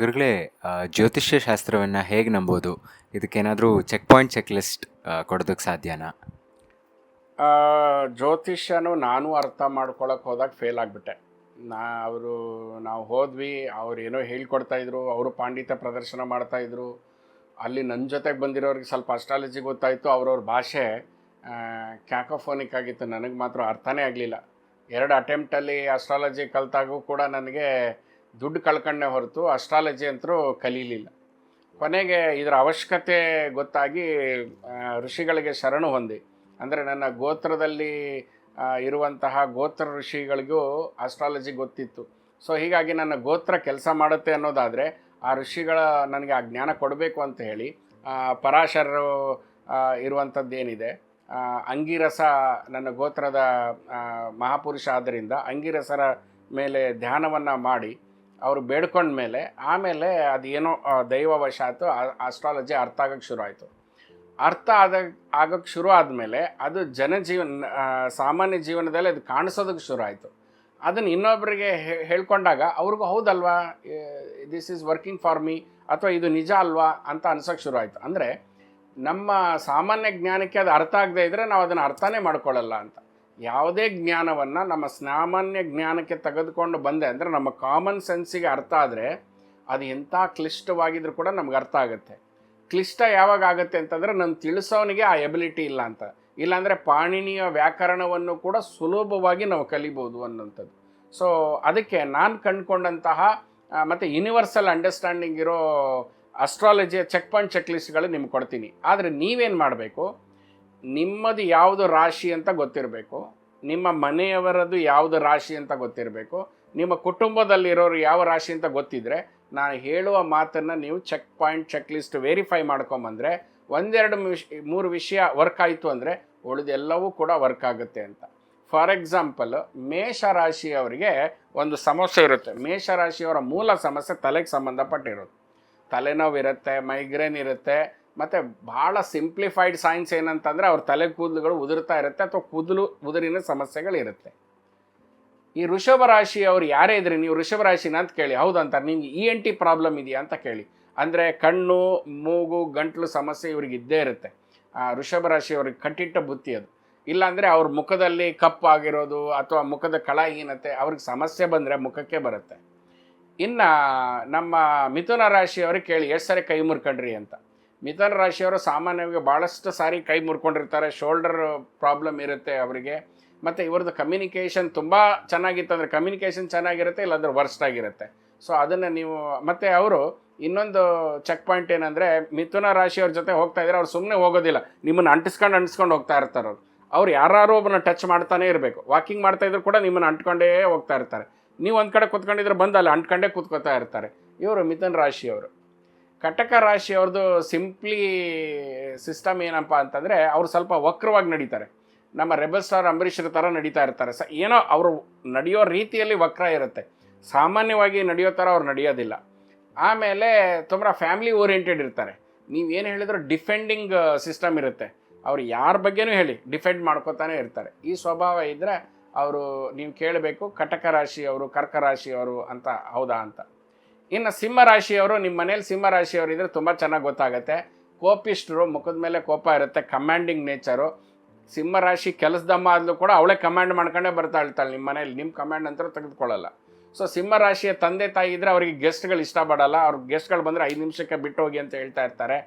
ಗುರುಗಳೇ ಜ್ಯೋತಿಷ್ಯ ಶಾಸ್ತ್ರವನ್ನು ಹೇಗೆ ನಂಬೋದು? ಇದಕ್ಕೇನಾದರೂ ಚೆಕ್ ಪಾಯಿಂಟ್ ಚೆಕ್ ಲಿಸ್ಟ್ ಕೊಡೋದಕ್ಕೆ ಸಾಧ್ಯನಾ? ಜ್ಯೋತಿಷ್ಯನು ನಾನು ಅರ್ಥ ಮಾಡ್ಕೊಳಕ್ಕೆ ಹೋದಾಗ ಫೇಲ್ ಆಗಿಬಿಟ್ಟೆ. ನಾ, ಅವರು, ನಾವು ಹೋದ್ವಿ, ಅವ್ರು ಏನೋ ಹೇಳ್ಕೊಡ್ತಾಯಿದ್ರು ಅವರು ಪಾಂಡಿತ್ಯ ಪ್ರದರ್ಶನ ಮಾಡ್ತಾಯಿದ್ರು ಅಲ್ಲಿ ನನ್ನ ಜೊತೆಗೆ ಬಂದಿರೋರಿಗೆ ಸ್ವಲ್ಪ ಅಸ್ಟ್ರಾಲಜಿ ಗೊತ್ತಾಯಿತು, ಅವ್ರವ್ರ ಭಾಷೆ ಕ್ಯಾಕೋಫೋನಿಕ್ ಆಗಿತ್ತು, ನನಗೆ ಮಾತ್ರ ಅರ್ಥನೇ ಆಗಲಿಲ್ಲ. ಎರಡು ಅಟೆಂಪ್ಟಲ್ಲಿ ಅಸ್ಟ್ರಾಲಜಿ ಕಲಿತಾಗೂ ಕೂಡ ನನಗೆ ದುಡ್ಡು ಕಳ್ಕೊಂಡೆ ಹೊರತು ಅಸ್ಟ್ರಾಲಜಿ ಅಂತರೂ ಕಲೀಲಿಲ್ಲ. ಕೊನೆಗೆ ಇದರ ಅವಶ್ಯಕತೆ ಗೊತ್ತಾಗಿ ಋಷಿಗಳಿಗೆ ಶರಣು ಹೊಂದಿ. ಅಂದರೆ ನನ್ನ ಗೋತ್ರದಲ್ಲಿ ಇರುವಂತಹ ಗೋತ್ರ ಋಷಿಗಳಿಗೂ ಅಸ್ಟ್ರಾಲಜಿ ಗೊತ್ತಿತ್ತು. ಸೊ ಹೀಗಾಗಿ ನನ್ನ ಗೋತ್ರ ಕೆಲಸ ಮಾಡುತ್ತೆ ಅನ್ನೋದಾದರೆ, ಆ ಋಷಿಗಳ ನನಗೆ ಆ ಜ್ಞಾನ ಕೊಡಬೇಕು ಅಂತ ಹೇಳಿ ಪರಾಶರರು ಇರುವಂಥದ್ದೇನಿದೆ ಅಂಗಿರಸ ನನ್ನ ಗೋತ್ರದ ಮಹಾಪುರುಷ ಆದ್ದರಿಂದ ಅಂಗಿರಸರ ಮೇಲೆ ಧ್ಯಾನವನ್ನು ಮಾಡಿ ಅವರು ಬೇಡ್ಕೊಂಡ ಮೇಲೆ ಆಮೇಲೆ ಅದೇನೋ ದೈವವಶಾತು ಆಸ್ಟ್ರಾಲಜಿ ಅರ್ಥ ಆಗೋಕ್ಕೆ ಶುರು ಆಯಿತು ಅರ್ಥ ಆದ ಆಗೋಕ್ಕೆ ಶುರು ಆದಮೇಲೆ ಅದು ಜನಜೀವನ ಸಾಮಾನ್ಯ ಜೀವನದಲ್ಲಿ ಅದು ಕಾಣಿಸೋದಕ್ಕೆ ಶುರು ಆಯಿತು ಅದನ್ನು ಇನ್ನೊಬ್ಬರಿಗೆ ಹೇಳ್ಕೊಂಡಾಗ ಅವ್ರಿಗೂ ಹೌದಲ್ವಾ this is working for me ಅಥವಾ ಇದು ನಿಜ ಅಲ್ವಾ ಅಂತ ಅನ್ಸೋಕ್ಕೆ ಶುರು ಆಯಿತು ಅಂದರೆ ನಮ್ಮ ಸಾಮಾನ್ಯ ಜ್ಞಾನಕ್ಕೆ ಅದು ಅರ್ಥ ಆಗದೇ ಇದ್ದರೆ ನಾವು ಅದನ್ನು ಅರ್ಥನೇ ಮಾಡ್ಕೊಳ್ಳಲ್ಲ ಅಂತ. ಯಾವುದೇ ಜ್ಞಾನವನ್ನು ನಮ್ಮ ಸಾಮಾನ್ಯ ಜ್ಞಾನಕ್ಕೆ ತೆಗೆದುಕೊಂಡು ಬಂದೆ ಅಂದರೆ ನಮ್ಮ ಕಾಮನ್ ಸೆನ್ಸಿಗೆ ಅರ್ಥ ಆದರೆ ಅದು ಎಂಥ ಕ್ಲಿಷ್ಟವಾಗಿದ್ರೂ ಕೂಡ ನಮ್ಗೆ ಅರ್ಥ ಆಗುತ್ತೆ. ಕ್ಲಿಷ್ಟ ಯಾವಾಗ ಆಗುತ್ತೆ ಅಂತಂದರೆ ನಾನು ತಿಳಿಸೋನಿಗೆ ಆ ಎಬಿಲಿಟಿ ಇಲ್ಲ ಅಂತ. ಇಲ್ಲಾಂದರೆ ಪಾಣಿನಿಯ ವ್ಯಾಕರಣವನ್ನು ಕೂಡ ಸುಲಭವಾಗಿ ನಾವು ಕಲಿಬೋದು ಅನ್ನೋಂಥದ್ದು ಸೊ ಅದಕ್ಕೆ ನಾನು ಕಂಡುಕೊಂಡಂತಹ ಮತ್ತು ಯೂನಿವರ್ಸಲ್ ಅಂಡರ್ಸ್ಟ್ಯಾಂಡಿಂಗ್ ಇರೋ ಅಸ್ಟ್ರಾಲಜಿಯ ಚೆಕ್ ಪಾಯಿಂಟ್ ಚೆಕ್ ಲಿಸ್ಟ್ಗಳು ನಿಮ್ಗೆ ಕೊಡ್ತೀನಿ. ಆದರೆ ನೀವೇನು ಮಾಡಬೇಕು? ನಿಮ್ಮದು ಯಾವುದು ರಾಶಿ ಅಂತ ಗೊತ್ತಿರಬೇಕು. ನಿಮ್ಮ ಮನೆಯವರದ್ದು ಯಾವುದು ರಾಶಿ ಅಂತ ಗೊತ್ತಿರಬೇಕು. ನಿಮ್ಮ ಕುಟುಂಬದಲ್ಲಿರೋರು ಯಾವ ರಾಶಿ ಅಂತ ಗೊತ್ತಿದ್ರೆ, ನಾನು ಹೇಳುವ ಮಾತನ್ನು ನೀವು check point check list verify ಮಾಡ್ಕೊಂಬಂದರೆ, ಒಂದೆರಡು ಮೂರು ವಿಷಯ ವರ್ಕ್ ಆಯಿತು ಅಂದರೆ, ಉಳಿದೆಲ್ಲವೂ ಕೂಡ ವರ್ಕ್ ಆಗುತ್ತೆ ಅಂತ. ಫಾರ್ ಎಕ್ಸಾಂಪಲ್ ಮೇಷ ರಾಶಿಯವರಿಗೆ ಒಂದು ಸಮಸ್ಯೆ ಇರುತ್ತೆ. ಮೇಷ ರಾಶಿಯವರ ಮೂಲ ಸಮಸ್ಯೆ ತಲೆಗೆ ಸಂಬಂಧಪಟ್ಟಿರುತ್ತೆ ತಲೆನೋವು ಇರುತ್ತೆ ಮೈಗ್ರೇನ್ ಇರುತ್ತೆ ಮತ್ತು ಭಾಳ ಸಿಂಪ್ಲಿಫೈಡ್ ಸೈನ್ಸ್ ಏನಂತಂದರೆ ಅವ್ರ ತಲೆ ಕೂದಲುಗಳು ಉದುರ್ತಾ ಇರುತ್ತೆ ಅಥವಾ ಕೂದಲು ಉದುರಿನ ಸಮಸ್ಯೆಗಳಿರುತ್ತೆ. ಈ ಋಷಭ ರಾಶಿ ಅವ್ರು ಯಾರೇ ಇದ್ರಿ, ನೀವು ಋಷಭ ರಾಶಿನ ಅಂತ ಕೇಳಿ. ಹೌದಂತ, ನಿಮ್ಗೆ ಇ ಎನ್ ಟಿ ಪ್ರಾಬ್ಲಮ್ ಇದೆಯಾ ಅಂತ ಕೇಳಿ. ಅಂದರೆ ಕಣ್ಣು, ಮೂಗು, ಗಂಟ್ಲು ಸಮಸ್ಯೆ ಇವ್ರಿಗೆ ಇದ್ದೇ ಇರುತ್ತೆ. ಆ ಋಷಭ ರಾಶಿ ಅವ್ರಿಗೆ ಕಟ್ಟಿಟ್ಟ ಬುತ್ತಿ ಅದು. ಇಲ್ಲಾಂದರೆ ಅವ್ರ ಮುಖದಲ್ಲಿ ಕಪ್ಪಾಗಿರೋದು ಅಥವಾ ಮುಖದ ಕಳಹೀನತೆ ಅವ್ರಿಗೆ ಸಮಸ್ಯೆ ಬಂದರೆ ಮುಖಕ್ಕೆ ಬರುತ್ತೆ. ಇನ್ನು ನಮ್ಮ ಮಿಥುನ ರಾಶಿಯವ್ರಿಗೆ ಕೇಳಿ, ಎಷ್ಟು ಸರಿ ಕೈ ಮುರ್ಕೊಂಡ್ರಿ ಅಂತ. ಮಿಥುನ ರಾಶಿಯವರು ಸಾಮಾನ್ಯವಾಗಿ ಭಾಳಷ್ಟು ಸಾರಿ ಕೈ ಮುರ್ಕೊಂಡಿರ್ತಾರೆ ಶೋಲ್ಡರ್ ಪ್ರಾಬ್ಲಮ್ ಇರುತ್ತೆ ಅವರಿಗೆ. ಮತ್ತು ಇವ್ರದ್ದು ಕಮ್ಯುನಿಕೇಷನ್ ತುಂಬ ಚೆನ್ನಾಗಿತ್ತು ಅಂದರೆ ಕಮ್ಯುನಿಕೇಷನ್ ಚೆನ್ನಾಗಿರುತ್ತೆ, ಇಲ್ಲಾಂದ್ರೆ ವರ್ಸ್ಟ್ ಆಗಿರುತ್ತೆ. ಸೊ ಅದನ್ನು ನೀವು, ಮತ್ತು ಅವರು ಇನ್ನೊಂದು ಚೆಕ್ ಪಾಯಿಂಟ್ ಏನಂದರೆ, ಮಿಥುನ ರಾಶಿಯವ್ರ ಜೊತೆ ಹೋಗ್ತಾ ಇದ್ರೆ ಅವ್ರು ಸುಮ್ಮನೆ ಹೋಗೋದಿಲ್ಲ. ನಿಮ್ಮನ್ನು ಅಂಟಿಸ್ಕೊಂಡು ಅಂಟಿಸ್ಕೊಂಡು ಹೋಗ್ತಾ ಇರ್ತಾರೆ ಅವ್ರು. ಅವ್ರು ಯಾರು ಒಬ್ಬನ ಟಚ್ ಮಾಡ್ತಾನೆ ಇರಬೇಕು. ವಾಕಿಂಗ್ ಮಾಡ್ತಾ ಇದ್ರು ಕೂಡ ನಿಮ್ಮನ್ನು ಅಂಟ್ಕೊಂಡೇ ಹೋಗ್ತಾ ಇರ್ತಾರೆ. ನೀವು ಒಂದು ಕಡೆ ಕೂತ್ಕೊಂಡಿದ್ರೆ ಬಂದು ಅಲ್ಲಿ ಅಂಟ್ಕೊಂಡೇ ಕೂತ್ಕೋತಾ ಇರ್ತಾರೆ. ಇವರು ಮಿಥುನ ರಾಶಿಯವರು. ಕಟಕ ರಾಶಿಯವ್ರದ್ದು ಸಿಂಪ್ಲಿ ಸಿಸ್ಟಮ್ ಏನಪ್ಪ ಅಂತಂದರೆ ಅವರು ಸ್ವಲ್ಪ ವಕ್ರವಾಗಿ ನಡೀತಾರೆ. ನಮ್ಮ ರೆಬಲ್ ಸ್ಟಾರ್ ಅಂಬರೀಷರ ಥರ ನಡೀತಾ ಇರ್ತಾರೆ. ಸ ಏನೋ ಅವರು ನಡೆಯೋ ರೀತಿಯಲ್ಲಿ ವಕ್ರ ಇರುತ್ತೆ. ಸಾಮಾನ್ಯವಾಗಿ ನಡೆಯೋ ಥರ ಅವ್ರು ನಡೆಯೋದಿಲ್ಲ. ಆಮೇಲೆ ತುಂಬ ಫ್ಯಾಮಿಲಿ ಓರಿಯೆಂಟೆಡ್ ಇರ್ತಾರೆ. ನೀವು ಏನು ಹೇಳಿದ್ರು ಡಿಫೆಂಡಿಂಗ್ ಸಿಸ್ಟಮ್ ಇರುತ್ತೆ. ಅವ್ರು ಯಾರ ಬಗ್ಗೆನೂ ಹೇಳಿ, ಡಿಫೆಂಡ್ ಮಾಡ್ಕೋತಾನೆ ಇರ್ತಾರೆ. ಈ ಸ್ವಭಾವ ಇದ್ದರೆ ಅವರು ನೀವು ಕೇಳಬೇಕು ಕಟಕ ರಾಶಿಯವರು, ಕರ್ಕ ರಾಶಿಯವರು ಅಂತ ಹೌದಾ ಅಂತ. ಇನ್ನು ಸಿಂಹರಾಶಿಯವರು, ನಿಮ್ಮ ಮನೇಲಿ ಸಿಂಹರಾಶಿಯವರು ಇದ್ದರೆ ತುಂಬ ಚೆನ್ನಾಗಿ ಗೊತ್ತಾಗುತ್ತೆ. ಕೋಪಿಷ್ಟರು, ಮುಖದ ಮೇಲೆ ಕೋಪ ಇರುತ್ತೆ ಕಮ್ಯಾಂಡಿಂಗ್ ನೇಚರು ಸಿಂಹರಾಶಿ ಕೆಲಸದಮ್ಮ ಆದ್ಲೂ ಕೂಡ ಅವಳೇ ಕಮಾಂಡ್ ಮಾಡ್ಕೊಂಡೇ ಬರ್ತಾ ಇರ್ತಾಳೆ ನಿಮ್ಮ ಮನೇಲಿ. ನಿಮ್ಮ ಕಮಾಂಡ್ ಅಂತ ತೆಗೆದುಕೊಳ್ಳಲ್ಲ. ಸೊ ಸಿಂಹರಾಶಿಯ ತಂದೆ ತಾಯಿ ಇದ್ದರೆ ಅವರಿಗೆ ಗೆಸ್ಟ್ಗಳು ಇಷ್ಟಪಡಲ್ಲ. ಅವ್ರ ಗೆಸ್ಟ್ಗಳು ಬಂದರೆ ಐದು ನಿಮಿಷಕ್ಕೆ ಬಿಟ್ಟು ಹೋಗಿ ಅಂತ ಹೇಳ್ತಾ ಇರ್ತಾರೆ.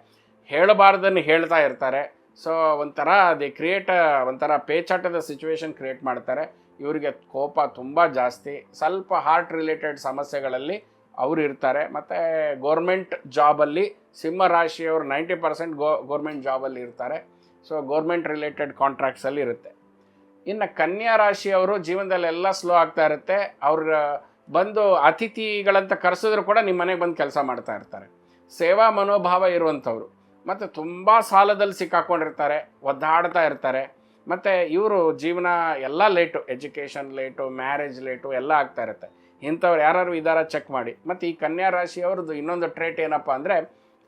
ಹೇಳಬಾರ್ದನ್ನು ಹೇಳ್ತಾ ಇರ್ತಾರೆ. ಸೊ ಒಂಥರ ಅದೇ ಕ್ರಿಯೇಟ್ ಒಂಥರ ಪೇಚಾಟದ ಸಿಚುವೇಶನ್ ಕ್ರಿಯೇಟ್ ಮಾಡ್ತಾರೆ. ಇವರಿಗೆ ಕೋಪ ತುಂಬ ಜಾಸ್ತಿ. ಸ್ವಲ್ಪ ಹಾರ್ಟ್ ರಿಲೇಟೆಡ್ ಸಮಸ್ಯೆಗಳಲ್ಲಿ ಅವರು ಇರ್ತಾರೆ. ಮತ್ತು ಗೋರ್ಮೆಂಟ್ ಜಾಬಲ್ಲಿ ಸಿಂಹ ರಾಶಿಯವರು ನೈಂಟಿ ಪರ್ಸೆಂಟ್ ಗೋ ಗೋರ್ಮೆಂಟ್ ಜಾಬಲ್ಲಿ ಇರ್ತಾರೆ. ಸೊ ಗೋರ್ಮೆಂಟ್ ರಿಲೇಟೆಡ್ ಕಾಂಟ್ರಾಕ್ಟ್ಸಲ್ಲಿ ಇರುತ್ತೆ. ಇನ್ನು ಕನ್ಯಾ ರಾಶಿಯವರು ಜೀವನದಲ್ಲಿ ಎಲ್ಲ ಸ್ಲೋ ಆಗ್ತಾ ಇರುತ್ತೆ. ಅವ್ರ, ಬಂದು ಅತಿಥಿಗಳಂತ ಕರೆಸಿದ್ರು ಕೂಡ ನಿಮ್ಮ ಮನೆಗೆ ಬಂದು ಕೆಲಸ ಮಾಡ್ತಾ ಇರ್ತಾರೆ. ಸೇವಾ ಮನೋಭಾವ ಇರುವಂಥವ್ರು. ಮತ್ತು ತುಂಬ ಸಾಲದಲ್ಲಿ ಸಿಕ್ಕಾಕೊಂಡಿರ್ತಾರೆ, ಒದ್ದಾಡ್ತಾ ಇರ್ತಾರೆ. ಮತ್ತು ಇವರು ಜೀವನ ಎಲ್ಲ late education late marriage late ಎಲ್ಲ ಆಗ್ತಾ ಇರುತ್ತೆ. ಇಂಥವ್ರು ಯಾರು ಇದ್ದಾರ ಚೆಕ್ ಮಾಡಿ. ಮತ್ತು ಈ ಕನ್ಯಾ ರಾಶಿಯವ್ರದ್ದು ಇನ್ನೊಂದು ಟ್ರೇಟ್ ಏನಪ್ಪ ಅಂದರೆ,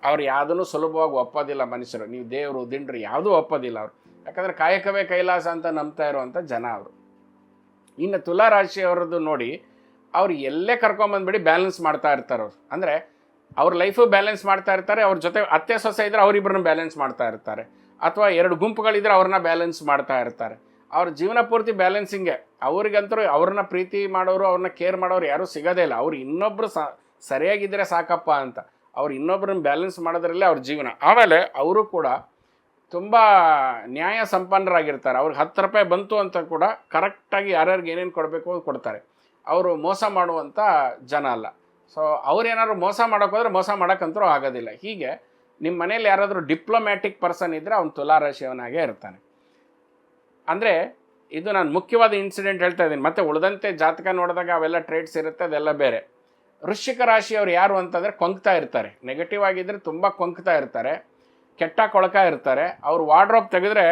ಅವ್ರು ಯಾವುದನ್ನು ಸುಲಭವಾಗಿ ಒಪ್ಪೋದಿಲ್ಲ ಮನುಷ್ಯರು. ನೀವು ದೇವರು, ದಿಂಡ್ರು ಯಾವುದೂ ಒಪ್ಪೋದಿಲ್ಲ ಅವರು. ಯಾಕಂದರೆ ಕಾಯಕವೇ ಕೈಲಾಸ ಅಂತ ನಂಬ್ತಾ ಇರುವಂಥ ಜನ ಅವರು. ಇನ್ನು ತುಲಾ ರಾಶಿಯವರದ್ದು ನೋಡಿ, ಅವ್ರು ಎಲ್ಲೇ ಕರ್ಕೊಂಬಂದ್ಬಿಡಿ ಬ್ಯಾಲೆನ್ಸ್ ಮಾಡ್ತಾ ಇರ್ತಾರೆ ಅವ್ರು. ಅಂದರೆ, ಅವ್ರ ಲೈಫು ಬ್ಯಾಲೆನ್ಸ್ ಮಾಡ್ತಾ ಇರ್ತಾರೆ, ಅವ್ರ ಜೊತೆ ಅತ್ತೆ ಸೊಸೆ ಇದ್ದರೆ ಅವರಿಬ್ಬರನ್ನ ಬ್ಯಾಲೆನ್ಸ್ ಮಾಡ್ತಾ ಇರ್ತಾರೆ. ಅಥವಾ ಎರಡು ಗುಂಪುಗಳಿದ್ರೆ ಅವ್ರನ್ನ ಬ್ಯಾಲೆನ್ಸ್ ಮಾಡ್ತಾ ಇರ್ತಾರೆ. ಅವ್ರ ಜೀವನ ಪೂರ್ತಿ ಬ್ಯಾಲೆನ್ಸಿಂಗೆ ಅವ್ರಿಗಂತರೂ ಅವ್ರನ್ನ ಪ್ರೀತಿ ಮಾಡೋರು, ಅವ್ರನ್ನ ಕೇರ್ ಮಾಡೋರು ಯಾರೂ ಸಿಗೋದೇ ಇಲ್ಲ. ಅವ್ರು ಇನ್ನೊಬ್ರು ಸ ಸರಿಯಾಗಿದ್ದರೆ ಸಾಕಪ್ಪ ಅಂತ. ಅವ್ರು ಇನ್ನೊಬ್ರನ್ನ ಬ್ಯಾಲೆನ್ಸ್ ಮಾಡೋದ್ರಲ್ಲೇ ಅವ್ರ ಜೀವನ. ಆಮೇಲೆ ಅವರು ಕೂಡ ತುಂಬ ನ್ಯಾಯ ಸಂಪನ್ನರಾಗಿರ್ತಾರೆ. ಅವ್ರಿಗೆ ಹತ್ತು ರೂಪಾಯಿ ಬಂತು ಅಂತ ಕೂಡ ಕರೆಕ್ಟಾಗಿ ಯಾರ್ಯಾರಿಗೆ ಏನೇನು ಕೊಡಬೇಕು ಅದು ಕೊಡ್ತಾರೆ. ಅವರು ಮೋಸ ಮಾಡುವಂಥ ಜನ ಅಲ್ಲ. ಸೊ ಅವ್ರೇನಾದ್ರು ಮೋಸ ಮಾಡೋಕ್ಕೋದ್ರೆ ಮೋಸ ಮಾಡೋಕ್ಕಂತರೂ ಆಗೋದಿಲ್ಲ. ಹೀಗೆ ನಿಮ್ಮ ಮನೇಲಿ ಯಾರಾದರೂ ಡಿಪ್ಲೊಮ್ಯಾಟಿಕ್ ಪರ್ಸನ್ ಇದ್ದರೆ ಅವ್ನು ತುಲಾರಾಶಿಯವನಾಗೇ ಇರ್ತಾನೆ. ಅಂದರೆ ಇದು ನಾನು ಮುಖ್ಯವಾದ ಇನ್ಸಿಡೆಂಟ್ ಹೇಳ್ತಾ ಇದ್ದೀನಿ. ಮತ್ತೆ ಉಳಿದಂತೆ ಜಾತಕ ನೋಡಿದಾಗ ಅವೆಲ್ಲ ಟ್ರೇಡ್ಸ್ ಇರುತ್ತೆ, ಅದೆಲ್ಲ ಬೇರೆ. ವೃಶ್ಚಿಕ ರಾಶಿಯವ್ರು ಯಾರು ಅಂತಂದರೆ ಕೊಂಕ್ತಾ ಇರ್ತಾರೆ. ನೆಗೆಟಿವ್ ಆಗಿದ್ದರೆ ತುಂಬ ಕೊಂಕ್ತಾ ಇರ್ತಾರೆ. ಕೆಟ್ಟ ಕೊಳಕ ಇರ್ತಾರೆ. ಅವ್ರು ವಾರ್ಡ್ರೋಬ್ ತೆಗೆದ್ರೆ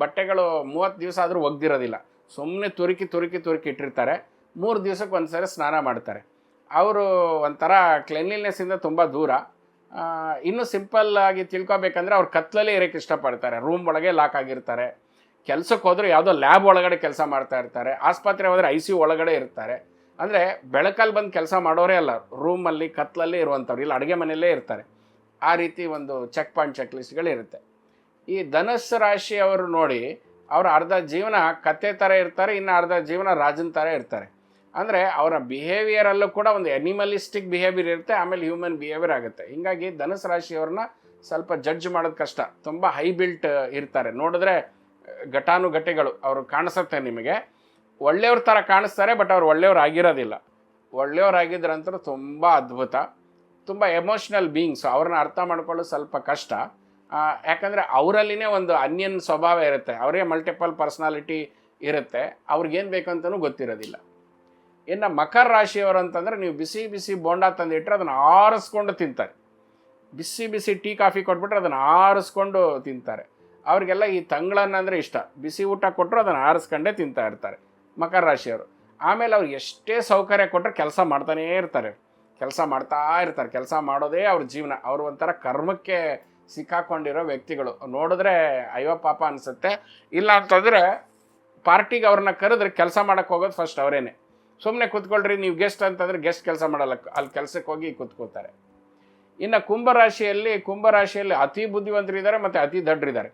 ಬಟ್ಟೆಗಳು ಮೂವತ್ತು ದಿವಸ ಆದರೂ ಒಗ್ದಿರೋದಿಲ್ಲ. ಸುಮ್ಮನೆ ತುರುಕಿ ತುರುಕಿ ತುರುಕಿ ಇಟ್ಟಿರ್ತಾರೆ. ಮೂರು ದಿವಸಕ್ಕೆ ಒಂದು ಸರಿ ಸ್ನಾನ ಮಾಡ್ತಾರೆ. ಅವರು ಒಂಥರ ಕ್ಲೆನ್ಲಿನೆಸ್ಸಿಂದ ತುಂಬ ದೂರ. ಇನ್ನೂ ಸಿಂಪಲ್ ಆಗಿ ತಿಳ್ಕೊಬೇಕಂದ್ರೆ ಅವ್ರು ಕತ್ಲಲ್ಲೇ ಇರೋಕ್ಕೆ ಇಷ್ಟಪಡ್ತಾರೆ. ರೂಮ್ ಒಳಗೆ ಲಾಕ್ ಆಗಿರ್ತಾರೆ. ಕೆಲಸಕ್ಕೆ ಹೋದ್ರೆ ಯಾವುದೋ ಲ್ಯಾಬ್ ಒಳಗಡೆ ಕೆಲಸ ಮಾಡ್ತಾ ಇರ್ತಾರೆ, ಆಸ್ಪತ್ರೆ ಹೋದರೆ ಐ ಸಿ ಒಳಗಡೆ ಇರ್ತಾರೆ. ಅಂದರೆ ಬೆಳಕಲ್ಲಿ ಬಂದು ಕೆಲಸ ಮಾಡೋರೇ ಅಲ್ಲ ರೂಮಲ್ಲಿ ಕತ್ಲಲ್ಲಿ ಇರುವಂಥವ್ರು, ಇಲ್ಲಿ ಅಡುಗೆ ಮನೆಯಲ್ಲೇ ಇರ್ತಾರೆ. ಆ ರೀತಿ ಒಂದು ಚೆಕ್ ಪಾಯಿಂಟ್ ಚೆಕ್ ಲಿಸ್ಟ್ಗಳಿರುತ್ತೆ ಈ ಧನುಸ್ಸು ರಾಶಿಯವರು ನೋಡಿ, ಅವರ ಅರ್ಧ ಜೀವನ ಕತ್ತೆ ಥರ ಇರ್ತಾರೆ, ಇನ್ನು ಅರ್ಧ ಜೀವನ ರಾಜನ ಥರ ಇರ್ತಾರೆ. ಅಂದರೆ ಅವರ ಬಿಹೇವಿಯರಲ್ಲೂ ಕೂಡ ಒಂದು ಎನಿಮಲಿಸ್ಟಿಕ್ ಬಿಹೇವಿಯರ್ ಇರುತ್ತೆ, ಆಮೇಲೆ ಹ್ಯೂಮನ್ ಬಿಹೇವಿಯರ್ ಆಗುತ್ತೆ. ಹೀಗಾಗಿ ಧನಸ್ಸು ರಾಶಿಯವ್ರನ್ನ ಸ್ವಲ್ಪ ಜಡ್ಜ್ ಮಾಡೋದು ಕಷ್ಟ. ತುಂಬ ಹೈ ಬಿಲ್ಟ್ ಇರ್ತಾರೆ. ನೋಡಿದ್ರೆ ಘಟಾನುಘಟಿಗಳು ಅವರು ಕಾಣಿಸುತ್ತೆ ನಿಮಗೆ. ಒಳ್ಳೆಯವ್ರ ಥರ ಕಾಣಿಸ್ತಾರೆ ಬಟ್ ಅವ್ರು ಒಳ್ಳೆಯವ್ರು ಆಗಿರೋದಿಲ್ಲ. ಒಳ್ಳೆಯವರಾಗಿದ್ರಂತೂ ತುಂಬ ಅದ್ಭುತ, ತುಂಬ ಎಮೋಷ್ನಲ್ ಬೀಯಿಂಗ್ಸ್ ಅವ್ರನ್ನ ಅರ್ಥ ಮಾಡ್ಕೊಳ್ಳೋದು ಸ್ವಲ್ಪ ಕಷ್ಟ. ಯಾಕಂದರೆ ಅವರಲ್ಲಿನೇ ಒಂದು ಅನ್ಯನ್ ಸ್ವಭಾವ ಇರುತ್ತೆ. ಅವರೇ ಮಲ್ಟಿಪಲ್ ಪರ್ಸ್ನಾಲಿಟಿ ಇರುತ್ತೆ. ಅವ್ರಿಗೇನು ಬೇಕಂತನೂ ಗೊತ್ತಿರೋದಿಲ್ಲ. ಇನ್ನು ಮಕರ ರಾಶಿಯವರು ಅಂತಂದರೆ ನೀವು ಬಿಸಿ ಬಿಸಿ ಬೋಂಡ ತಂದಿಟ್ಟರೆ ಅದನ್ನು ಆರಿಸ್ಕೊಂಡು ತಿಂತಾರೆ. ಬಿಸಿ ಬಿಸಿ ಟೀ, ಕಾಫಿ ಕೊಟ್ಬಿಟ್ರೆ ಅದನ್ನು ಆರಿಸ್ಕೊಂಡು ತಿಂತಾರೆ. ಅವ್ರಿಗೆಲ್ಲ ಈ ತಂಗಳನ್ನಂದರೆ ಇಷ್ಟ. ಬಿಸಿ ಊಟ ಕೊಟ್ಟರು ಅದನ್ನು ಆರಿಸ್ಕೊಂಡೇ ತಿಂತಾ ಇರ್ತಾರೆ ಮಕರ ರಾಶಿಯವರು. ಆಮೇಲೆ ಅವ್ರು ಎಷ್ಟೇ ಸೌಕರ್ಯ ಕೊಟ್ಟರೆ ಕೆಲಸ ಮಾಡ್ತಾನೇ ಇರ್ತಾರೆ. ಕೆಲಸ ಮಾಡ್ತಾ ಇರ್ತಾರೆ. ಕೆಲಸ ಮಾಡೋದೇ ಅವ್ರ ಜೀವನ. ಅವರು ಒಂಥರ ಕರ್ಮಕ್ಕೆ ಸಿಕ್ಕಾಕೊಂಡಿರೋ ವ್ಯಕ್ತಿಗಳು. ನೋಡಿದ್ರೆ ಅಯ್ಯೋ ಪಾಪ ಅನಿಸುತ್ತೆ. ಇಲ್ಲ ಅಂತಂದರೆ ಪಾರ್ಟಿಗೆ ಅವ್ರನ್ನ ಕರೆದ್ರೆ ಕೆಲಸ ಮಾಡೋಕ್ಕೆ ಹೋಗೋದು ಫಸ್ಟ್ ಅವರೇನೆ. ಸುಮ್ಮನೆ ಕೂತ್ಕೊಳ್ರಿ, ನೀವು ಗೆಸ್ಟ್ ಅಂತಂದರೆ ಗೆಸ್ಟ್ ಕೆಲಸ ಮಾಡಲ್ಲ. ಅಲ್ಲಿ ಕೆಲಸಕ್ಕೆ ಹೋಗಿ ಕೂತ್ಕೋತಾರೆ. ಇನ್ನು ಕುಂಭರಾಶಿಯಲ್ಲಿ ಕುಂಭರಾಶಿಯಲ್ಲಿ ಅತಿ ಬುದ್ಧಿವಂತರಿದ್ದಾರೆ ಮತ್ತು ಅತಿ ದಡ್ರಿದ್ದಾರೆ.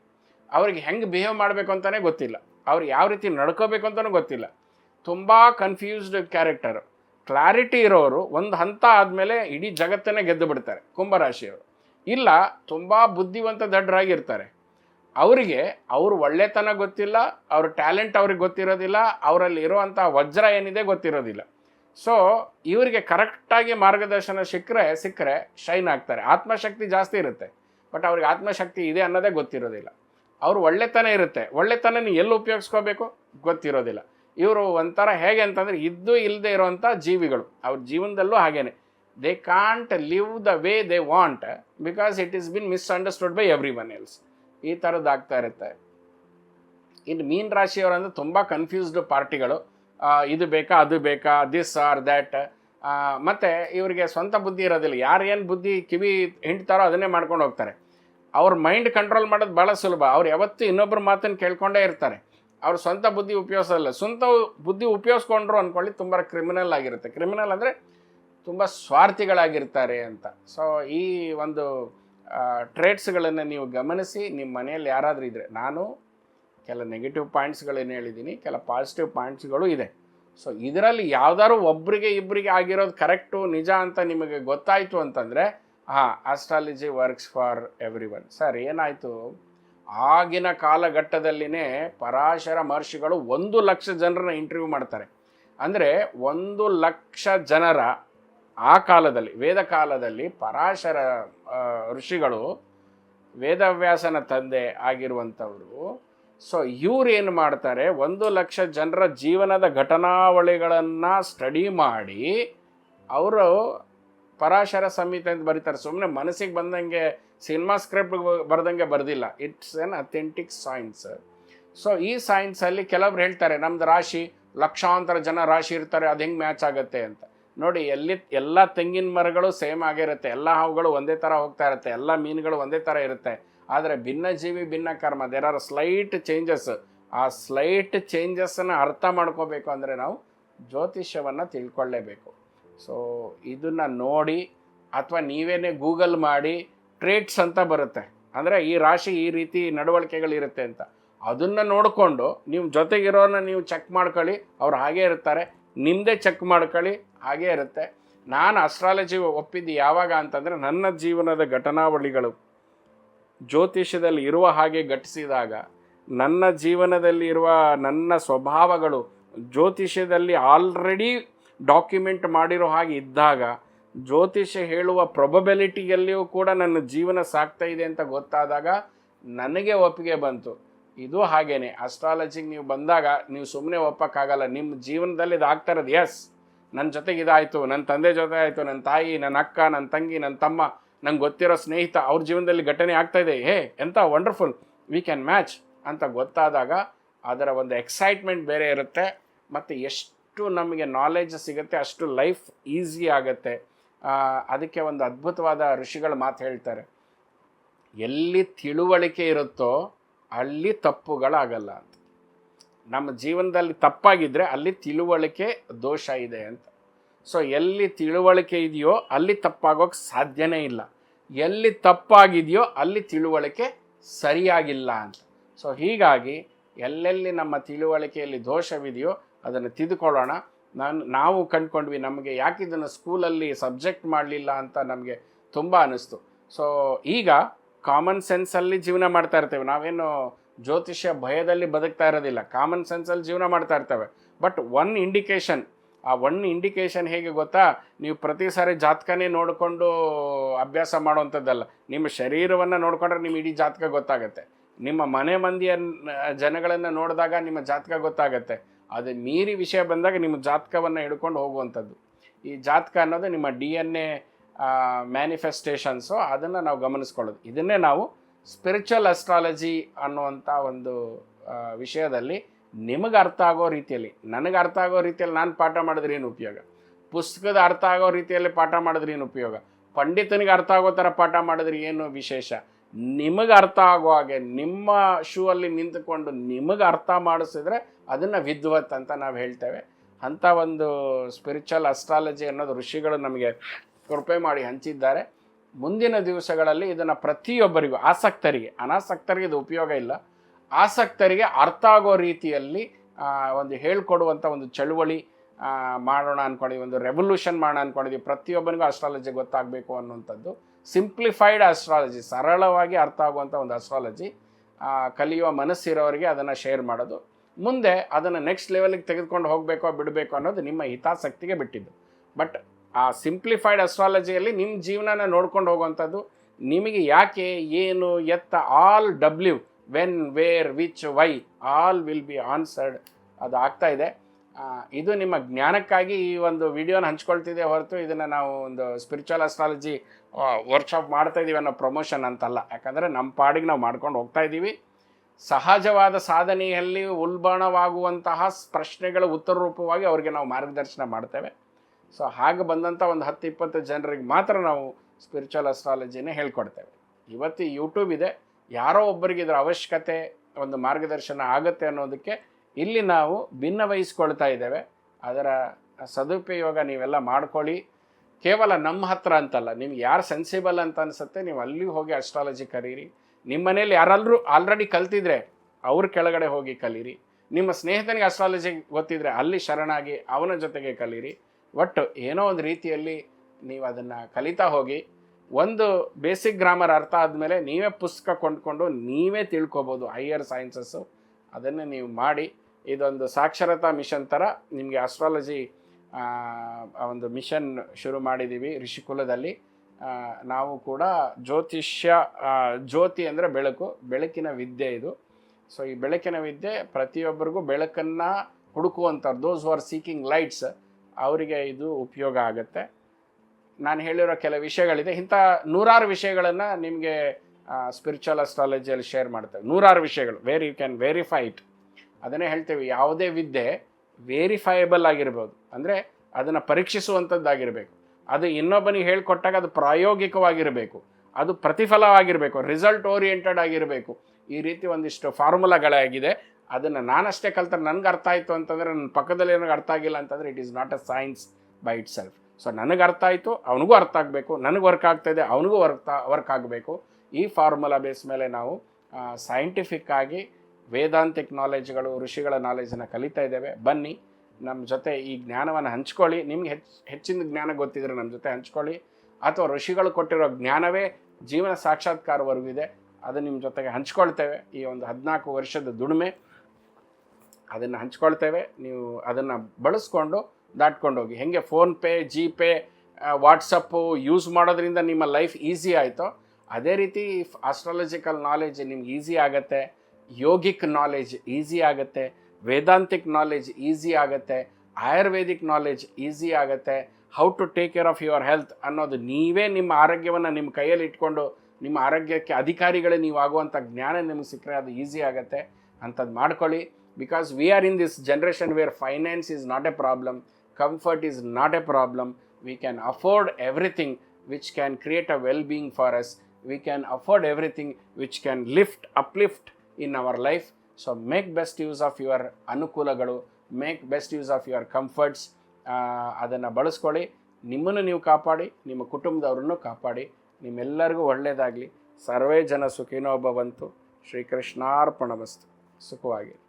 ಅವ್ರಿಗೆ ಹೆಂಗೆ ಬಿಹೇವ್ ಮಾಡಬೇಕು ಅಂತಲೇ ಗೊತ್ತಿಲ್ಲ. ಅವ್ರು ಯಾವ ರೀತಿ ನಡ್ಕೋಬೇಕು ಅಂತಲೂ ಗೊತ್ತಿಲ್ಲ. ತುಂಬ ಕನ್ಫ್ಯೂಸ್ಡ್ ಕ್ಯಾರೆಕ್ಟರು ಕ್ಲಾರಿಟಿ ಇರೋರು ಒಂದು ಹಂತ ಆದಮೇಲೆ ಇಡೀ ಜಗತ್ತನ್ನೇ ಗೆದ್ದು ಬಿಡ್ತಾರೆ ಕುಂಭರಾಶಿಯವರು. ಇಲ್ಲ, ತುಂಬ ಬುದ್ಧಿವಂತ ದಡ್ಡರಾಗಿರ್ತಾರೆ ಅವರಿಗೆ ಅವ್ರ ಒಳ್ಳೆತನ ಗೊತ್ತಿಲ್ಲ, ಅವ್ರ ಟ್ಯಾಲೆಂಟ್ ಅವ್ರಿಗೆ ಗೊತ್ತಿರೋದಿಲ್ಲ, ಅವರಲ್ಲಿ ಇರೋವಂಥ ವಜ್ರ ಏನಿದೆ ಗೊತ್ತಿರೋದಿಲ್ಲ. ಸೊ ಇವರಿಗೆ ಕರೆಕ್ಟಾಗಿ ಮಾರ್ಗದರ್ಶನ ಸಿಕ್ಕರೆ ಸಿಕ್ಕರೆ ಶೈನ್ ಆಗ್ತಾರೆ. ಆತ್ಮಶಕ್ತಿ ಜಾಸ್ತಿ ಇರುತ್ತೆ. ಬಟ್ ಅವ್ರಿಗೆ ಆತ್ಮಶಕ್ತಿ ಇದೆ ಅನ್ನೋದೇ ಗೊತ್ತಿರೋದಿಲ್ಲ. ಅವ್ರು ಒಳ್ಳೆತನ ಇರುತ್ತೆ. ಒಳ್ಳೆತನ ಎಲ್ಲಿ ಉಪಯೋಗಿಸ್ಕೋಬೇಕು? ಗೊತ್ತಿರೋದಿಲ್ಲ. ಇವರು ಒಂಥರ ಹೇಗೆ ಅಂತಂದರೆ ಇದ್ದು ಇಲ್ಲದೆ ಇರೋವಂಥ ಜೀವಿಗಳು. ಅವ್ರ ಜೀವನದಲ್ಲೂ ಹಾಗೇನೆ. They can't live the way they want because it is been misunderstood by every one else ಈ ಥರದ್ದು ಆಗ್ತಾ ಇರುತ್ತೆ. ಇನ್ನು ಮೀನ್ ರಾಶಿಯವರಂದ್ರೆ ತುಂಬ ಕನ್ಫ್ಯೂಸ್ಡ್ ಪಾರ್ಟಿಗಳು. ಇದು ಬೇಕಾ, ಅದು ಬೇಕಾ ದಿಸ್ ಆರ್ ದ್ಯಾಟ್ ಮತ್ತು ಇವರಿಗೆ ಸ್ವಂತ ಬುದ್ಧಿ ಇರೋದಿಲ್ಲ. ಯಾರು ಬುದ್ಧಿ ಕಿವಿ ಹಿಂಡ್ತಾರೋ ಅದನ್ನೇ ಮಾಡ್ಕೊಂಡು ಹೋಗ್ತಾರೆ. ಅವ್ರ ಮೈಂಡ್ ಕಂಟ್ರೋಲ್ ಮಾಡೋದು ಭಾಳ ಸುಲಭ. ಅವ್ರು ಯಾವತ್ತೂ ಇನ್ನೊಬ್ಬರ ಮಾತನ್ನು ಕೇಳ್ಕೊಂಡೇ ಇರ್ತಾರೆ. ಅವ್ರ ಸ್ವಂತ ಬುದ್ಧಿ ಉಪಯೋಗಿಸಲ್ಲ ಸ್ವಂತ ಬುದ್ಧಿ ಉಪಯೋಗಿಸ್ಕೊಂಡ್ರು ಅಂದ್ಕೊಳ್ಳಿ ತುಂಬ ಕ್ರಿಮಿನಲ್ ಆಗಿರುತ್ತೆ. ಕ್ರಿಮಿನಲ್ ಅಂದರೆ ತುಂಬ ಸ್ವಾರ್ಥಿಗಳಾಗಿರ್ತಾರೆ ಅಂತ. ಸೊ ಈ ಒಂದು ಟ್ರೇಡ್ಸ್ಗಳನ್ನು ನೀವು ಗಮನಿಸಿ ನಿಮ್ಮ ಮನೆಯಲ್ಲಿ ಯಾರಾದರೂ ಇದ್ದರೆ ನಾನು ಕೆಲ ನೆಗೆಟಿವ್ ಪಾಯಿಂಟ್ಸ್ಗಳೇನು ಹೇಳಿದ್ದೀನಿ ಕೆಲ ಪಾಸಿಟಿವ್ ಪಾಯಿಂಟ್ಸ್ಗಳು ಇದೆ. ಸೊ ಇದರಲ್ಲಿ ಯಾವ್ದಾದ್ರು ಒಬ್ಬರಿಗೆ ಇಬ್ಬರಿಗೆ ಆಗಿರೋದು ಕರೆಕ್ಟು ನಿಜ ಅಂತ ನಿಮಗೆ ಗೊತ್ತಾಯಿತು ಅಂತಂದರೆ ಹಾಂ astrology works for every one sir, ಏನಾಯಿತು? ಆಗಿನ ಕಾಲಘಟ್ಟದಲ್ಲಿನೇ ಪರಾಶರ ಮಹರ್ಷಿಗಳು ಒಂದು ಲಕ್ಷ ಜನರನ್ನ ಇಂಟರ್ವ್ಯೂ ಮಾಡ್ತಾರೆ. ಅಂದರೆ ಒಂದು ಲಕ್ಷ ಜನರ ಆ ಕಾಲದಲ್ಲಿ, ವೇದ ಕಾಲದಲ್ಲಿ ಪರಾಶರ ಋಷಿಗಳು ವೇದವ್ಯಾಸನ ತಂದೆ ಆಗಿರುವಂಥವರು. ಸೊ ಏನು ಮಾಡ್ತಾರೆ? ಒಂದು ಲಕ್ಷ ಜನರ ಜೀವನದ ಘಟನಾವಳಿಗಳನ್ನು ಸ್ಟಡಿ ಮಾಡಿ, ಅವರು ಪರಾಶರ ಸಂಹಿತೆ ಅಂತ ಬರೀತಾರೆ. ಸುಮ್ಮನೆ ಮನಸ್ಸಿಗೆ ಬಂದಂಗೆ ಸಿನಿಮಾ ಸ್ಕ್ರಿಪ್ಟ್ ಬರ್ದಂಗೆ ಬರ್ದಿಲ್ಲ. It's an authentic science so ಈ ಸೈನ್ಸಲ್ಲಿ ಕೆಲವ್ರು ಹೇಳ್ತಾರೆ, ನಮ್ದು ರಾಶಿ ಲಕ್ಷಾಂತರ ಜನ ರಾಶಿ ಇರ್ತಾರೆ, ಅದು ಹೆಂಗೆ ಮ್ಯಾಚ್ ಆಗುತ್ತೆ ಅಂತ. ನೋಡಿ, ಎಲ್ಲಿ, ಎಲ್ಲ ತೆಂಗಿನ ಮರಗಳು ಸೇಮ್ ಆಗಿರುತ್ತೆ. ಎಲ್ಲ ಹಾವುಗಳು ಒಂದೇ ಥರ ಹೋಗ್ತಾ ಇರುತ್ತೆ. ಎಲ್ಲ ಮೀನುಗಳು ಒಂದೇ ಥರ ಇರುತ್ತೆ. ಆದರೆ ಭಿನ್ನ ಜೀವಿ ಭಿನ್ನ ಕರ್ಮ ದೇರ್ ಆರ್ ಸ್ಲೈಟ್ ಚೇಂಜಸ್ ಆ ಸ್ಲೈಟ್ ಚೇಂಜಸ್ಸನ್ನು ಅರ್ಥ ಮಾಡ್ಕೋಬೇಕು ಅಂದರೆ ನಾವು ಜ್ಯೋತಿಷ್ಯವನ್ನು ತಿಳ್ಕೊಳ್ಳೇಬೇಕು. ಸೊ ಇದನ್ನು ನೋಡಿ ಅಥವಾ ನೀವೇನೇ ಗೂಗಲ್ ಮಾಡಿ ಟ್ರೇಟ್ಸ್ ಅಂತ ಬರುತ್ತೆ. ಅಂದರೆ ಈ ರಾಶಿ ಈ ರೀತಿ ನಡವಳಿಕೆಗಳಿರುತ್ತೆ ಅಂತ. ಅದನ್ನು ನೋಡಿಕೊಂಡು ನೀವು ಜೊತೆಗಿರೋನ ನೀವು ಚೆಕ್ ಮಾಡ್ಕೊಳ್ಳಿ. ಅವ್ರು ಹಾಗೇ ಇರ್ತಾರೆ. ನಿಮ್ಮದೇ ಚೆಕ್ ಮಾಡ್ಕೊಳ್ಳಿ. ಹಾಗೇ ಇರುತ್ತೆ. ನಾನು ಅಸ್ಟ್ರಾಲಜಿ ಒಪ್ಪಿದ್ದು ಯಾವಾಗ ಅಂತಂದರೆ ನನ್ನ ಜೀವನದ ಘಟನಾವಳಿಗಳು. ಜ್ಯೋತಿಷ್ಯದಲ್ಲಿ ಇರುವ ಹಾಗೆ ಘಟಿಸಿದಾಗ ನನ್ನ ಜೀವನದಲ್ಲಿ ಇರುವ ನನ್ನ ಸ್ವಭಾವಗಳು ಜ್ಯೋತಿಷ್ಯದಲ್ಲಿ ಆಲ್ರೆಡಿ ಡಾಕ್ಯುಮೆಂಟ್ ಮಾಡಿರೋ ಹಾಗೆ ಇದ್ದಾಗ ಜ್ಯೋತಿಷ್ಯ ಹೇಳುವ ಪ್ರೊಬಬಿಲಿಟಿಯಲ್ಲಿಯೂ ಕೂಡ ನನ್ನ ಜೀವನ ಸಾಗ್ತಾ ಇದೆ ಅಂತ ಗೊತ್ತಾದಾಗ ನನಗೆ ಒಪ್ಪಿಗೆ ಬಂತು. ಇದು ಹಾಗೇನೆ. ಅಸ್ಟ್ರಾಲಜಿಗೆ ನೀವು ಬಂದಾಗ ನೀವು ಸುಮ್ಮನೆ ಒಪ್ಪಕ್ಕಾಗಲ್ಲ. ನಿಮ್ಮ ಜೀವನದಲ್ಲಿ ಇದು ಆಗ್ತಾ ಎಸ್ ನನ್ನ ಜೊತೆಗೆ ಇದಾಯಿತು. ನನ್ನ ತಂದೆ ಜೊತೆ ಆಯಿತು. ನನ್ನ ತಾಯಿ, ನನ್ನ ಅಕ್ಕ ನನ್ನ ತಂಗಿ ನನ್ನ ತಮ್ಮ, ನಂಗೆ ಗೊತ್ತಿರೋ ಸ್ನೇಹಿತ ಅವ್ರ ಜೀವನದಲ್ಲಿ ಘಟನೆ ಆಗ್ತಾ ಇದೆ. ಹೇ ಎಂಥ ವಂಡರ್ಫುಲ್ ವಿ ಕ್ಯಾನ್ ಮ್ಯಾಚ್ ಅಂತ ಗೊತ್ತಾದಾಗ ಅದರ ಒಂದು ಎಕ್ಸೈಟ್ಮೆಂಟ್ ಬೇರೆ ಇರುತ್ತೆ. ಮತ್ತು ಎಷ್ಟು ನಮಗೆ ನಾಲೆಜ್ ಸಿಗುತ್ತೆ, ಅಷ್ಟು ಲೈಫ್ ಈಸಿ ಆಗುತ್ತೆ. ಅದಕ್ಕೆ ಒಂದು ಅದ್ಭುತವಾದ ಋಷಿಗಳು ಮಾತು ಹೇಳ್ತಾರೆ. ಎಲ್ಲಿ ತಿಳುವಳಿಕೆ ಇರುತ್ತೋ ಅಲ್ಲಿ ತಪ್ಪುಗಳಾಗಲ್ಲ ಅಂತ. ನಮ್ಮ ಜೀವನದಲ್ಲಿ ತಪ್ಪಾಗಿದ್ದರೆ ಅಲ್ಲಿ ತಿಳುವಳಿಕೆ ದೋಷ ಇದೆ ಅಂತ. ಸೊ ಎಲ್ಲಿ ತಿಳುವಳಿಕೆ ಇದೆಯೋ ಅಲ್ಲಿ ತಪ್ಪಾಗೋಕ್ಕೆ ಸಾಧ್ಯನೇ ಇಲ್ಲ. ಎಲ್ಲಿ ತಪ್ಪಾಗಿದೆಯೋ ಅಲ್ಲಿ ತಿಳುವಳಿಕೆ ಸರಿಯಾಗಿಲ್ಲ ಅಂತ. ಸೊ ಹೀಗಾಗಿ ಎಲ್ಲೆಲ್ಲಿ ನಮ್ಮ ತಿಳುವಳಿಕೆಯಲ್ಲಿ ದೋಷವಿದೆಯೋ ಅದನ್ನು ತಿದ್ದುಕೊಳ್ಳೋಣ. ನಾನು, ನಾವು ಕಂಡ್ಕೊಂಡ್ವಿ, ನಮಗೆ ಯಾಕೆ ಇದನ್ನು ಸ್ಕೂಲಲ್ಲಿ ಸಬ್ಜೆಕ್ಟ್ ಮಾಡಲಿಲ್ಲ ಅಂತ ನಮಗೆ ತುಂಬ ಅನ್ನಿಸ್ತು ಸೊ ಈಗ ಕಾಮನ್ ಸೆನ್ಸಲ್ಲಿ ಜೀವನ ಮಾಡ್ತಾ ಇರ್ತೇವೆ. ನಾವೇನು ಜ್ಯೋತಿಷ್ಯ ಭಯದಲ್ಲಿ ಬದುಕ್ತಾ ಇರೋದಿಲ್ಲ. ಕಾಮನ್ ಸೆನ್ಸಲ್ಲಿ ಜೀವನ ಮಾಡ್ತಾ ಇರ್ತೇವೆ. ಬಟ್ ಒನ್ ಇಂಡಿಕೇಶನ್ ಆ ಒನ್ ಇಂಡಿಕೇಶನ್ ಹೇಗೆ ಗೊತ್ತಾ? ನೀವು ಪ್ರತಿ ಸಾರಿ ಜಾತಕನೇ ನೋಡಿಕೊಂಡು ಅಭ್ಯಾಸ ಮಾಡುವಂಥದ್ದಲ್ಲ. ನಿಮ್ಮ ಶರೀರವನ್ನು ನೋಡಿಕೊಂಡ್ರೆ ನಿಮ್ಮ ಇಡೀ ಜಾತಕ ಗೊತ್ತಾಗುತ್ತೆ. ನಿಮ್ಮ ಮನೆ ಮಂದಿಯ ಜನಗಳನ್ನು ನೋಡಿದಾಗ ನಿಮ್ಮ ಜಾತಕ ಗೊತ್ತಾಗುತ್ತೆ. ಅದು ಮೀರಿ ವಿಷಯ ಬಂದಾಗ ನಿಮ್ಮ ಜಾತಕವನ್ನು ಹಿಡ್ಕೊಂಡು ಹೋಗುವಂಥದ್ದು. ಈ ಜಾತಕ ಅನ್ನೋದು ನಿಮ್ಮ ಡಿ ಎನ್ ಎ ಮ್ಯಾನಿಫೆಸ್ಟೇಷನ್ಸು ಅದನ್ನು ನಾವು ಗಮನಿಸ್ಕೊಳ್ಳೋದು. ಇದನ್ನೇ ನಾವು ಸ್ಪಿರಿಚುವಲ್ ಅಸ್ಟ್ರಾಲಜಿ ಅನ್ನುವಂಥ ಒಂದು ವಿಷಯದಲ್ಲಿ ನಿಮಗೆ ಅರ್ಥ ಆಗೋ ರೀತಿಯಲ್ಲಿ, ನನಗೆ ಅರ್ಥ ಆಗೋ ರೀತಿಯಲ್ಲಿ ನಾನು ಪಾಠ ಮಾಡಿದ್ರೆ ಏನು ಉಪಯೋಗ? ಪುಸ್ತಕದ ಅರ್ಥ ಆಗೋ ರೀತಿಯಲ್ಲಿ ಪಾಠ ಮಾಡಿದ್ರೆ ಏನು ಉಪಯೋಗ? ಪಂಡಿತನಿಗೆ ಅರ್ಥ ಆಗೋ ಥರ ಪಾಠ ಮಾಡಿದ್ರೆ ಏನು ವಿಶೇಷ? ನಿಮಗೆ ಅರ್ಥ ಆಗೋ ಹಾಗೆ ನಿಮ್ಮ ಶೂ ಅಲ್ಲಿ ನಿಂತುಕೊಂಡು ನಿಮಗೆ ಅರ್ಥ ಮಾಡಿಸಿದ್ರೆ ಅದನ್ನು ವಿದ್ವತ್ ಅಂತ ನಾವು ಹೇಳ್ತೇವೆ. ಅಂಥ ಒಂದು ಸ್ಪಿರಿಚುವಲ್ ಅಸ್ಟ್ರಾಲಜಿ ಅನ್ನೋದು ಋಷಿಗಳು ನಮಗೆ ಕೃಪೆ ಮಾಡಿ ಹಂಚಿದ್ದಾರೆ. ಮುಂದಿನ ದಿವಸಗಳಲ್ಲಿ ಇದನ್ನು ಪ್ರತಿಯೊಬ್ಬರಿಗೂ, ಆಸಕ್ತರಿಗೆ, ಅನಾಸಕ್ತರಿಗೆ ಇದು ಉಪಯೋಗ ಇಲ್ಲ. ಆಸಕ್ತರಿಗೆ ಅರ್ಥ ಆಗೋ ರೀತಿಯಲ್ಲಿ ಒಂದು ಹೇಳ್ಕೊಡುವಂಥ ಒಂದು ಚಳುವಳಿ ಮಾಡೋಣ ಅಂದ್ಕೊಂಡಿದ್ವಿ ಒಂದು ರೆವಲ್ಯೂಷನ್ ಮಾಡೋಣ ಅಂದ್ಕೊಂಡಿದ್ವಿ ಪ್ರತಿಯೊಬ್ಬನಿಗೂ ಅಸ್ಟ್ರಾಲಜಿ ಗೊತ್ತಾಗಬೇಕು ಅನ್ನುವಂಥದ್ದು. ಸಿಂಪ್ಲಿಫೈಡ್ ಅಸ್ಟ್ರಾಲಜಿ ಸರಳವಾಗಿ ಅರ್ಥ ಆಗುವಂಥ ಒಂದು ಅಸ್ಟ್ರಾಲಜಿ ಕಲಿಯುವ ಮನಸ್ಸಿರೋರಿಗೆ ಅದನ್ನು ಶೇರ್ ಮಾಡೋದು. ಮುಂದೆ ಅದನ್ನು ನೆಕ್ಸ್ಟ್ ಲೆವೆಲಿಗೆ ತೆಗೆದುಕೊಂಡು ಹೋಗಬೇಕೋ, ಬಿಡಬೇಕು ಅನ್ನೋದು ನಿಮ್ಮ ಹಿತಾಸಕ್ತಿಗೆ ಬಿಟ್ಟಿದ್ದು. ಬಟ್ ಆ ಸಿಂಪ್ಲಿಫೈಡ್ ಅಸ್ಟ್ರಾಲಜಿಯಲ್ಲಿ ನಿಮ್ಮ ಜೀವನನ ನೋಡ್ಕೊಂಡು ಹೋಗುವಂಥದ್ದು, ನಿಮಗೆ ಯಾಕೆ ಏನು, ಎತ್ತ all W when where which why all will be answered ಅದು ಆಗ್ತಾ ಇದೆ. ಇದು ನಿಮ್ಮ ಜ್ಞಾನಕ್ಕಾಗಿ ಈ ಒಂದು ವಿಡಿಯೋನ ಹಂಚ್ಕೊಳ್ತಿದೆ ಹೊರತು ಇದನ್ನು ನಾವು ಒಂದು ಸ್ಪಿರಿಚುವಲ್ ಅಸ್ಟ್ರಾಲಜಿ ವರ್ಕ್ಶಾಪ್ ಮಾಡ್ತಾ ಇದ್ದೀವಿ ಅನ್ನೋ ಪ್ರಮೋಷನ್ ಅಂತಲ್ಲ. ಯಾಕಂದರೆ ನಮ್ಮ ಪಾಡಿಗೆ ನಾವು ಮಾಡ್ಕೊಂಡು ಹೋಗ್ತಾ ಇದ್ದೀವಿ ಸಹಜವಾದ ಸಾಧನೆಯಲ್ಲಿ ಉಲ್ಬಣವಾಗುವಂತಹ ಪ್ರಶ್ನೆಗಳ ಉತ್ತರ ರೂಪವಾಗಿ ಅವರಿಗೆ ನಾವು ಮಾರ್ಗದರ್ಶನ ಮಾಡ್ತೇವೆ. ಸೊ, ಹಾಗೆ ಬಂದಂಥ ಒಂದು ಹತ್ತು ಇಪ್ಪತ್ತು ಜನರಿಗೆ ಮಾತ್ರ ನಾವು ಸ್ಪಿರಿಚುವಲ್ ಅಸ್ಟ್ರಾಲಜಿನೇ ಹೇಳ್ಕೊಡ್ತೇವೆ. ಇವತ್ತು ಯೂಟ್ಯೂಬ್ ಇದೆ. ಯಾರೋ ಒಬ್ಬರಿಗೆ ಇದರ ಅವಶ್ಯಕತೆ ಒಂದು ಮಾರ್ಗದರ್ಶನ ಆಗುತ್ತೆ ಅನ್ನೋದಕ್ಕೆ ಇಲ್ಲಿ ನಾವು ಭಿನ್ನವಹಿಸ್ಕೊಳ್ತಾ ಇದ್ದೇವೆ. ಅದರ ಸದುಪಯೋಗ ನೀವೆಲ್ಲ ಮಾಡ್ಕೊಳ್ಳಿ. ಕೇವಲ ನಮ್ಮ ಹತ್ರ ಅಂತಲ್ಲ, ನಿಮ್ಗೆ ಯಾರು ಸೆನ್ಸಿಬಲ್ ಅಂತ ಅನಿಸುತ್ತೆ, ನೀವು ಅಲ್ಲಿ ಹೋಗಿ ಅಸ್ಟ್ರಾಲಜಿ ಕಲೀರಿ ನಿಮ್ಮ ಮನೇಲಿ ಯಾರಲ್ಲರೂ ಆಲ್ರೆಡಿ ಕಲ್ತಿದ್ರೆ, ಅವ್ರ ಕೆಳಗಡೆ ಹೋಗಿ ಕಲೀರಿ. ನಿಮ್ಮ ಸ್ನೇಹಿತನಿಗೆ ಅಸ್ಟ್ರಾಲಜಿ ಗೊತ್ತಿದ್ರೆ ಅಲ್ಲಿ ಶರಣಾಗಿ ಅವನ ಜೊತೆಗೆ ಕಲೀರಿ. ಒಟ್ಟು ಏನೋ ಒಂದು ರೀತಿಯಲ್ಲಿ ನೀವು ಅದನ್ನು ಕಲಿತಾ ಹೋಗಿ, ಒಂದು ಬೇಸಿಕ್ ಗ್ರಾಮರ್ ಅರ್ಥ ಆದಮೇಲೆ ನೀವೇ ಪುಸ್ತಕ ಕೊಂಡ್ಕೊಂಡು ನೀವೇ ತಿಳ್ಕೊಬೋದು ಹೈಯರ್ ಸೈನ್ಸಸ್ಸು ಅದನ್ನು ನೀವು ಮಾಡಿ ಇದೊಂದು ಸಾಕ್ಷರತಾ ಮಿಷನ್ ಥರ ನಿಮಗೆ ಆಸ್ಟ್ರಾಲಜಿ ಒಂದು ಮಿಷನ್ ಶುರು ಮಾಡಿದ್ದೀವಿ ಋಷಿಕುಲದಲ್ಲಿ ನಾವು ಕೂಡ ಜ್ಯೋತಿಷ್ಯ ಜ್ಯೋತಿ ಅಂದರೆ ಬೆಳಕು, ಬೆಳಕಿನ ವಿದ್ಯೆ ಇದು. ಸೊ ಈ ಬೆಳಕಿನ ವಿದ್ಯೆ ಪ್ರತಿಯೊಬ್ಬರಿಗೂ ಬೆಳಕನ್ನು ಹುಡುಕುವಂಥವ್ರು ದೋಸ್ ಆರ್ ಸೀಕಿಂಗ್ ಲೈಟ್ಸ್ ಅವರಿಗೆ ಇದು ಉಪಯೋಗ ಆಗುತ್ತೆ. ನಾನು ಹೇಳಿರೋ ಕೆಲವು ವಿಷಯಗಳಿದೆ. ಇಂಥ ನೂರಾರು ವಿಷಯಗಳನ್ನು ನಿಮಗೆ ಸ್ಪಿರಿಚುವಲ್ ಅಸ್ಟ್ರಾಲಜಿಯಲ್ಲಿ ಶೇರ್ ಮಾಡ್ತೇವೆ. ನೂರಾರು ವಿಷಯಗಳು. Where you can verify it ಅದನ್ನೇ ಹೇಳ್ತೇವೆ, ಯಾವುದೇ ವಿದ್ಯೆ ವೇರಿಫೈಯಬಲ್ ಆಗಿರ್ಬೋದು. ಅಂದರೆ ಅದನ್ನು ಪರೀಕ್ಷಿಸುವಂಥದ್ದಾಗಿರಬೇಕು ಅದು ಇನ್ನೊಬ್ಬನಿಗೆ ಹೇಳಿಕೊಟ್ಟಾಗ ಅದು ಪ್ರಾಯೋಗಿಕವಾಗಿರಬೇಕು. ಅದು ಪ್ರತಿಫಲವಾಗಿರಬೇಕು ರಿಸಲ್ಟ್ ಓರಿಯೆಂಟೆಡ್ ಆಗಿರಬೇಕು. ಈ ರೀತಿ ಒಂದಿಷ್ಟು ಫಾರ್ಮುಲಾಗಳಾಗಿದೆ ಅದನ್ನು ನಾನಷ್ಟೇ ಕಲ್ತಾರೆ ನನಗೆ ಅರ್ಥ ಆಯಿತು ಅಂತಂದರೆ ನನ್ನ ಪಕ್ಕದಲ್ಲಿ ಏನಾಗ ಅರ್ಥ ಆಗಿಲ್ಲ ಅಂತಂದರೆ it is not a science by itself so ನನಗೆ ಅರ್ಥ ಆಯಿತು, ಅವನಿಗೂ ಅರ್ಥ ಆಗಬೇಕು, ನನಗೆ ವರ್ಕ್ ಆಗ್ತಾಯಿದೆ ಅವನಿಗೂ ವರ್ಕ್ ವರ್ಕ್ ಆಗಬೇಕು. ಈ ಫಾರ್ಮುಲಾ ಬೇಸ್ ಮೇಲೆ ನಾವು ಸೈಂಟಿಫಿಕ್ ಆಗಿ ವೇದಾಂತಿಕ್ ನಾಲೆಜ್ಗಳು ಋಷಿಗಳ ನಾಲೆಜನ್ನು ಕಲಿತಾ ಇದ್ದೇವೆ. ಬನ್ನಿ ನಮ್ಮ ಜೊತೆ ಈ ಜ್ಞಾನವನ್ನು ಹಂಚ್ಕೊಳ್ಳಿ. ನಿಮ್ಗೆ ಹೆಚ್ಚು, ಹೆಚ್ಚಿನ ಜ್ಞಾನ ಗೊತ್ತಿದ್ರೆ ನಮ್ಮ ಜೊತೆ ಹಂಚ್ಕೊಳ್ಳಿ. ಅಥವಾ ಋಷಿಗಳು ಕೊಟ್ಟಿರೋ ಜ್ಞಾನವೇ ಜೀವನ ಸಾಕ್ಷಾತ್ಕಾರವರೆಗೂ ಇದೆ. ಅದು ನಿಮ್ಮ ಜೊತೆಗೆ ಹಂಚ್ಕೊಳ್ತೇವೆ. ಈ ಒಂದು ಹದಿನಾಲ್ಕು ವರ್ಷದ ದುಡಿಮೆ. ಅದನ್ನು ಹಂಚ್ಕೊಳ್ತೇವೆ. ನೀವು ಅದನ್ನು ಬಳಸ್ಕೊಂಡು ದಾಟ್ಕೊಂಡು ಹೋಗಿ. ಹೆಂಗೆ PhonePe G Pay WhatsApp use ಮಾಡೋದ್ರಿಂದ ನಿಮ್ಮ ಲೈಫ್ ಈಸಿ ಆಯಿತೋ, ಅದೇ ರೀತಿ ಆಸ್ಟ್ರಾಲಜಿಕಲ್ ನಾಲೆಜ್ ನಿಮ್ಗೆ ಈಸಿ ಆಗುತ್ತೆ. ಯೋಗಿಕ್ ನಾಲೆಜ್ ಈಸಿ ಆಗುತ್ತೆ, ವೇದಾಂತಿಕ್ ನಾಲೆಜ್ ಈಸಿ ಆಗುತ್ತೆ, ಆಯುರ್ವೇದಿಕ್ ನಾಲೆಜ್ ಈಸಿ ಆಗುತ್ತೆ. How to take care of your health ಅನ್ನೋದು ನೀವೇ ನಿಮ್ಮ ಆರೋಗ್ಯವನ್ನು ನಿಮ್ಮ ಕೈಯಲ್ಲಿ ಇಟ್ಕೊಂಡು ನಿಮ್ಮ ಆರೋಗ್ಯಕ್ಕೆ ಅಧಿಕಾರಿಗಳೇ ನೀವು ಆಗುವಂಥ ಜ್ಞಾನ ನಿಮಗೆ ಸಿಕ್ಕರೆ ಅದು ಈಸಿ ಆಗುತ್ತೆ. ಅಂಥದ್ದು ಮಾಡ್ಕೊಳ್ಳಿ. Because we are in this generation where finance is not a problem comfort is not a problem we can afford everything which can create a well being for us we can afford everything which can lift uplift in our life so make best use of your ಅನುಕೂಲಗಳು make best use of your comforts ಅದನ್ನು ಬಳಸ್ಕೊಳ್ಳಿ. ನಿಮ್ಮನ್ನು ನೀವು ಕಾಪಾಡಿ, ನಿಮ್ಮ ಕುಟುಂಬದವ್ರನ್ನು ಕಾಪಾಡಿ. ನಿಮ್ಮೆಲ್ಲರಿಗೂ ಒಳ್ಳೆಯದಾಗಲಿ ಸರ್ವೇ ಜನ ಸುಖಿನೋ ಭವಂತು. ಶ್ರೀಕೃಷ್ಣಾರ್ಪಣಮಸ್ತು. ಸುಖವಾಗಿ.